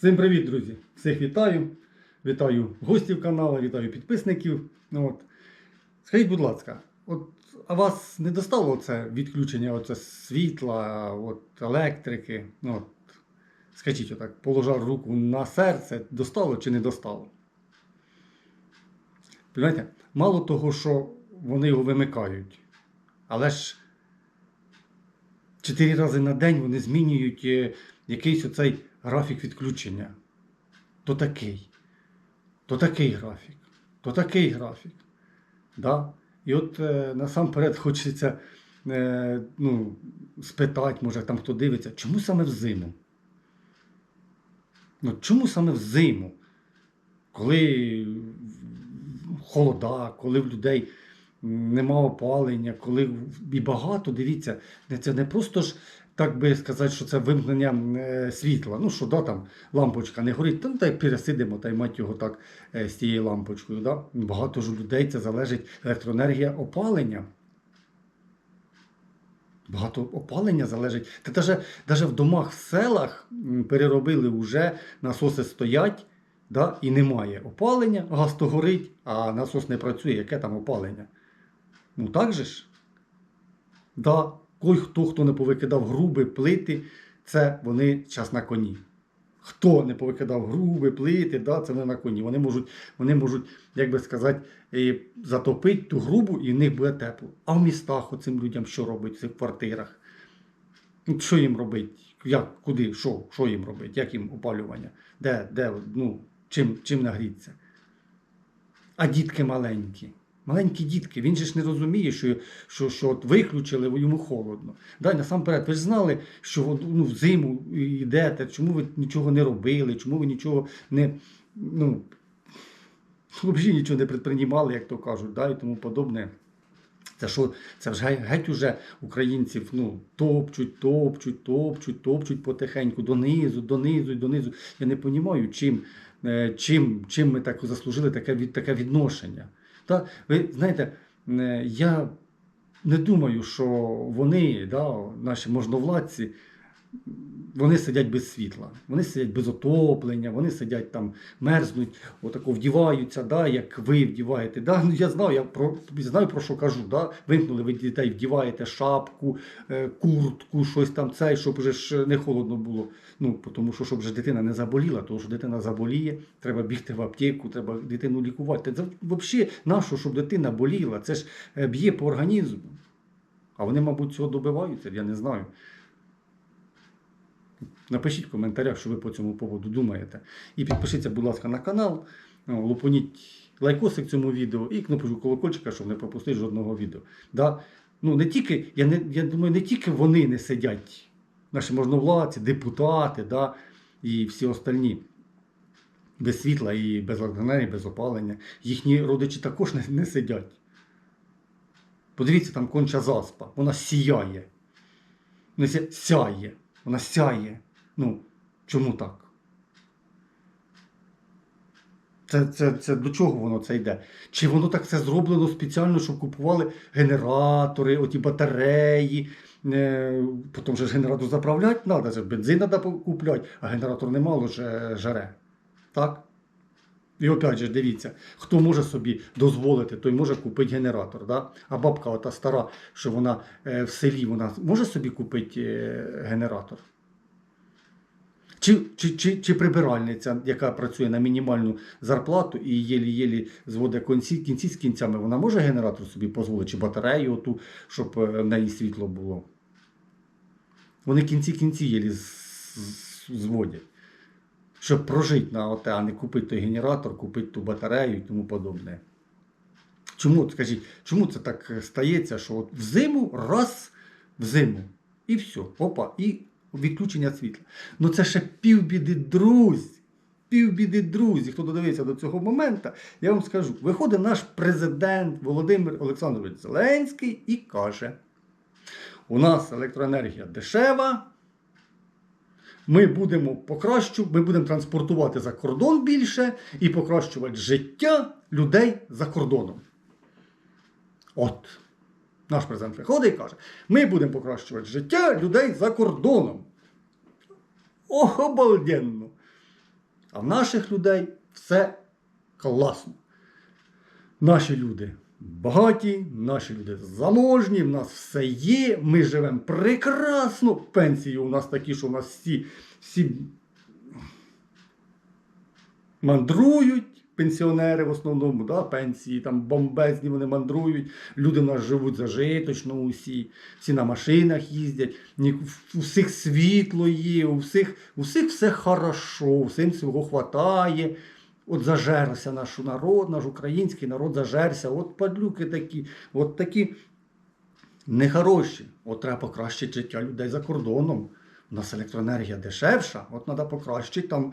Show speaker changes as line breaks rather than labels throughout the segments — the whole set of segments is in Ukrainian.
Всім привіт, друзі! Всіх вітаю. Вітаю гостів каналу, вітаю підписників. Ну, от. Скажіть, будь ласка, от, а вас не достало це відключення оце світла, от, електрики? Ну, от, скажіть, отак, положав руку на серце, достало чи не достало? Понимаєте? Мало того, що вони його вимикають, але ж чотири рази на день вони змінюють е, якийсь оцей графік відключення. То такий, то такий графік, то такий графік. Да? І от е, насамперед хочеться е, ну, спитати, може там хто дивиться, чому саме взиму? Ну, чому саме взиму? Коли холода, коли в людей нема опалення, коли і багато, дивіться, це не просто ж так би сказати, що це вимкнення е, світла. Ну що, да, там лампочка не горить, та й пересидимо, та й мать його так е, з тією лампочкою. Да? Багато ж людей це залежить електроенергія опалення. Багато опалення залежить. Та даже, даже в домах в селах переробили вже насоси стоять, да, і немає опалення, газ то горить, а насос не працює. Яке там опалення? Ну так же ж? Да, кой хто, хто не повикидав груби, плити, це вони час на коні. Хто не повикидав груби, плити, да, це вони на коні. Вони можуть, вони можуть, як би сказати, затопити ту грубу і в них буде тепло. А в містах оцим людям що робить в цих квартирах? Ну, Що їм робити? Як, куди, що, що їм робити? Як їм опалювання? Де, де, ну, чим, чим нагріться? А дітки маленькі. Маленькі дітки, він же ж не розуміє, що, що, що от виключили, йому холодно. Да, насамперед, ви ж знали, що ну, в зиму йдете, чому ви нічого не робили, чому ви нічого не. Ну, взагалі нічого не предпринімали, як то кажуть, да, і тому подобне. Це що, це вже геть- уже українців ну, топчуть, топчуть, топчуть, топчуть потихеньку, донизу, донизу, донизу. Я не розумію, чим, е, чим, чим ми так заслужили таке, таке відношення. Та, ви знаєте, е, я не думаю, що вони, да, наші можновладці, вони сидять без світла, вони сидять без отоплення, вони сидять там, мерзнуть, отако вдіваються, да, як ви вдіваєте. Да? Ну, я знаю, я про, знаю, про що кажу. Да? Вимкнули ви дітей, вдіваєте шапку, е, куртку, щось там цей, щоб вже ж не холодно було. Ну, тому що щоб вже дитина не заболіла, тому що дитина заболіє, треба бігти в аптеку, треба дитину лікувати. Це взагалі нащо, щоб дитина боліла? Це ж е, б'є по організму. А вони, мабуть, цього добиваються, я не знаю. Напишіть в коментарях, що ви по цьому поводу думаєте. І підпишіться, будь ласка, на канал, лупоніть лайкосик цьому відео і кнопочку колокольчика, щоб не пропустити жодного відео. Да? Ну, не тільки, я, не, я думаю, не тільки вони не сидять, наші можновладці, депутати да? і всі остальні. Без світла і без електроенергії, без опалення. Їхні родичі також не, не сидять. Подивіться, там конча заспа. Вона сіяє. Вона сяє. Вона сяє. Ну, чому так? Це, це, це до чого воно це йде? Чи воно так все зроблено спеціально, щоб купували генератори, оті батареї. Е, потім же ж генератор заправляти треба, же бензин треба купляти, а генератор немало ж жаре. Так? І опять же, дивіться, хто може собі дозволити, той може купити генератор. Да? А бабка ота стара, що вона е, в селі, вона може собі купити е, генератор? Чи, чи, чи, чи прибиральниця, яка працює на мінімальну зарплату і єлі-єлі зводить кінці, кінці з кінцями, вона може генератор собі дозволити, чи батарею оту, щоб е, в неї світло було? Вони кінці кінці єлі зводять. Щоб прожити на оте, а не купити той генератор, купити ту батарею і тому подобне. Чому, скажіть, чому це так стається, що от взиму, раз в зиму, і все, опа, і відключення світла. Ну це ще півбіди, друзі. Півбіди, друзі, хто додивився до цього моменту, я вам скажу: виходить наш президент Володимир Олександрович Зеленський і каже: у нас електроенергія дешева. Ми будемо покращувати, ми будемо транспортувати за кордон більше і покращувати життя людей за кордоном. От. Наш президент виходить і каже: ми будемо покращувати життя людей за кордоном. Ох, обалденно! А в наших людей все класно. Наші люди багаті, наші люди заможні, в нас все є, ми живемо прекрасно. Пенсії у нас такі, що у нас всі, всі мандрують. Пенсіонери в основному, да, пенсії, там бомбезні вони мандрують. Люди в нас живуть зажиточно усі, всі на машинах їздять, у всіх світло є, у всіх, у всіх все хорошо, всім всього хватає. От зажерся наш народ, наш український народ зажерся. От падлюки такі, от такі нехороші. От треба покращити життя людей за кордоном. У нас електроенергія дешевша, от треба покращити там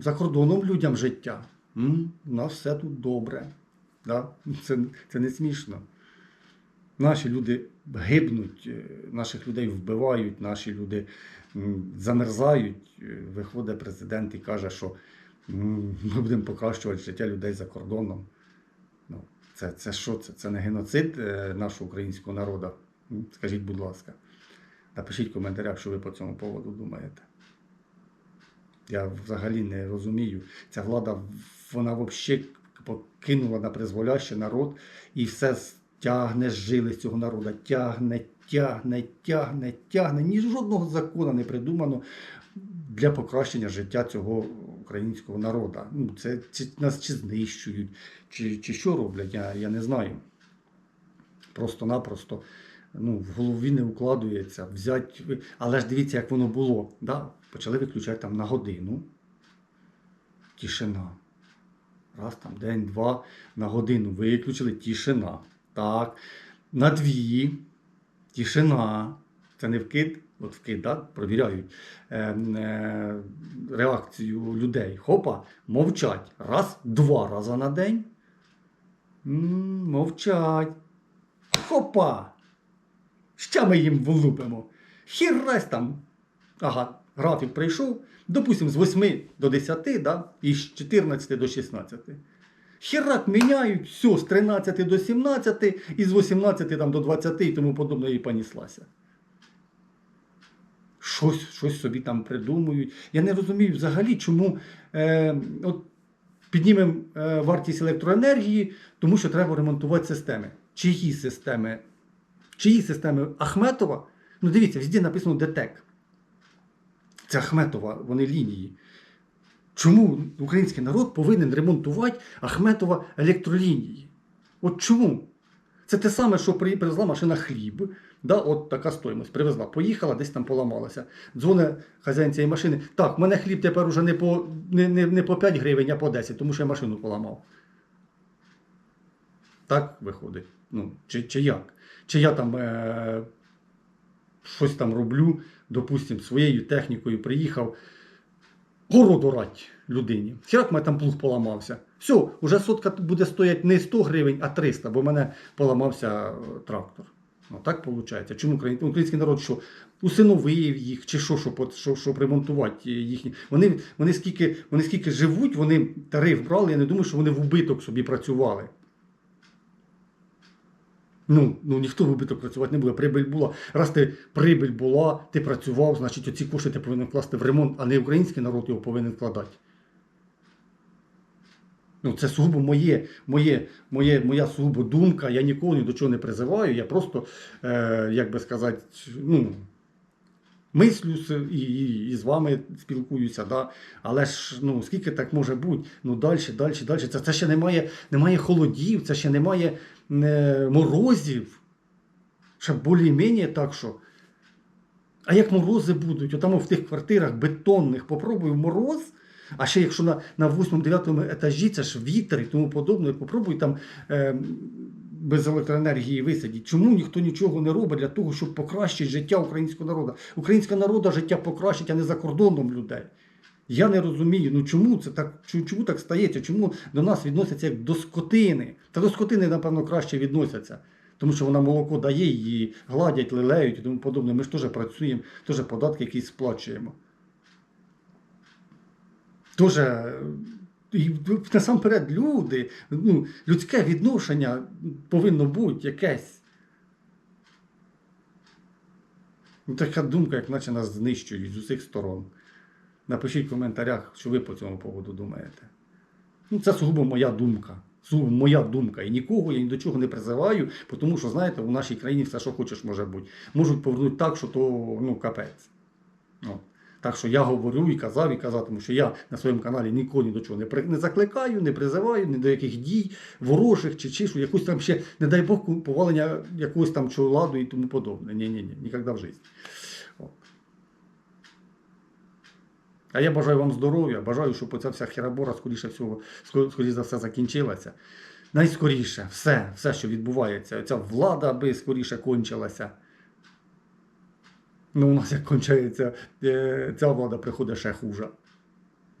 за кордоном людям життя. М, У нас все тут добре. Да? Це, це не смішно. Наші люди гибнуть, е, наших людей вбивають, наші люди замерзають. Е, Виходить президент і каже, що ми будемо покращувати життя людей за кордоном. Ну, це, це що це? Це не геноцид е, нашого українського народу? Скажіть, будь ласка. Напишіть в коментарях, що ви по цьому поводу думаєте. Я взагалі не розумію. Ця влада, вона взагалі покинула на призволяще народ і все тягне жили цього народу. Тягне, тягне, тягне, тягне. Ні жодного закону не придумано для покращення життя цього українського народу. Ну, це чи, нас чи знищують, чи, чи що роблять, я, я не знаю. Просто-напросто ну, в голові не укладується. Взять, але ж дивіться, як воно було. Да? Почали виключати там на годину. Тишина. Раз там день, два, на годину виключили тишина. Так. На дві. Тишина. Це не вкид, от вкид, да? провіряють е, е, реакцію людей. Хопа, мовчать. Раз, два рази на день. М, мовчать. Хопа! Ще ми їм влупимо. Хірась там. Ага, графік прийшов, допустимо, з 8 до 10, да? і з 14 до 16. Хірак міняють, все, з 13 до 17 і з 18 там, до 20 і тому подобне і поніслася. Щось, щось собі там придумують. Я не розумію взагалі, чому е, от, піднімемо е, вартість електроенергії, тому що треба ремонтувати системи. Чиї системи? Чиї системи Ахметова? Ну дивіться, везде написано ДТЕК. Це Ахметова, вони лінії. Чому український народ повинен ремонтувати Ахметова електролінії? От чому? Це те саме, що привезла машина хліб. Да, от така стоїмость. Привезла, поїхала, десь там поламалася. Дзвоне хазяїн цієї машини. Так, в мене хліб тепер уже не по, не, не, не по 5 гривень, а по 10, тому що я машину поламав. Так виходить. Ну, чи, чи як? Чи я там е, щось там роблю, допустим, своєю технікою приїхав, городу рать людині. Хірак мене там плуг поламався. Все, вже сотка буде стояти не 100 гривень, а 300, бо в мене поламався е, трактор. Ну, так виходить. Чому україн- український народ що? Усиновив їх, чи що, щоб, щоб, щоб ремонтувати їхні. Вони, вони, скільки, вони скільки живуть, вони тариф брали, я не думаю, що вони в убиток собі працювали. Ну, ну ніхто в убиток працювати не буде. Прибиль була. Раз ти прибиль була, ти працював, значить оці кошти ти повинен вкласти в ремонт, а не український народ його повинен вкладати. Ну, це сугубо моє, моє, моє, моя сугубо думка. Я нікого ні до чого не призиваю. Я просто, е, як би сказати, ну, мислю і, і, і з вами спілкуюся. Да? Але ж ну, скільки так може бути? Ну, далі, далі, далі. Це, це ще немає, немає холодів, це ще немає морозів. Ще більш-менш так що. А як морози будуть? Отам в тих квартирах бетонних попробуй мороз. А ще якщо на, на 8-9 етажі це ж вітер і тому подобне, попробуй там е, без електроенергії висадіть. Чому ніхто нічого не робить для того, щоб покращити життя українського народу? Українська народа життя покращить, а не за кордоном людей. Я не розумію, ну чому це так, чому, так стається? Чому до нас відносяться як до скотини? Та до скотини, напевно, краще відносяться. Тому що вона молоко дає, її гладять, лелеють і тому подобне. Ми ж теж працюємо, теж податки якісь сплачуємо. Теж е, і насамперед люди, ну, людське відношення повинно бути якесь. Ну, така думка, як наче нас знищують з усіх сторон. Напишіть в коментарях, що ви по цьому поводу думаєте. Ну, це сугубо моя думка. Сугубо моя думка. І нікого я ні до чого не призиваю, тому що, знаєте, у нашій країні все, що хочеш, може бути. Можуть повернути так, що то ну, капець. Ну, так що я говорю і казав, і казатиму, що я на своєму каналі нікого ні до чого не, при- не закликаю, не призиваю, ні до яких дій, ворожих чи чишу, якусь там ще, не дай Бог, повалення якогось там чого ладу і тому подобне. Ні, ні, ні, ніколи в житті. А я бажаю вам здоров'я, бажаю, щоб оця вся херабора скоріше всього, скоріше за все закінчилася. Найскоріше, все, все, що відбувається, ця влада аби скоріше кончилася. Ну, у нас як кончається, е, ця влада приходить ще хуже,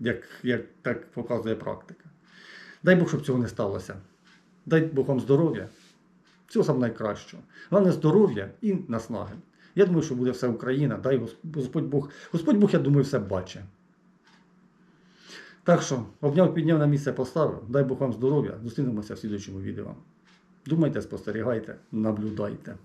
як, як так показує практика. Дай Бог, щоб цього не сталося. Дай Бог вам здоров'я. Всього саме найкращого. Головне здоров'я і наснаги. Я думаю, що буде все Україна. Дай Господь Бог. Господь Бог, я думаю, все бачить. Так що, обняв, підняв на місце поставив. Дай Бог вам здоров'я. Зустрінемося в слідчому відео. Думайте, спостерігайте, наблюдайте.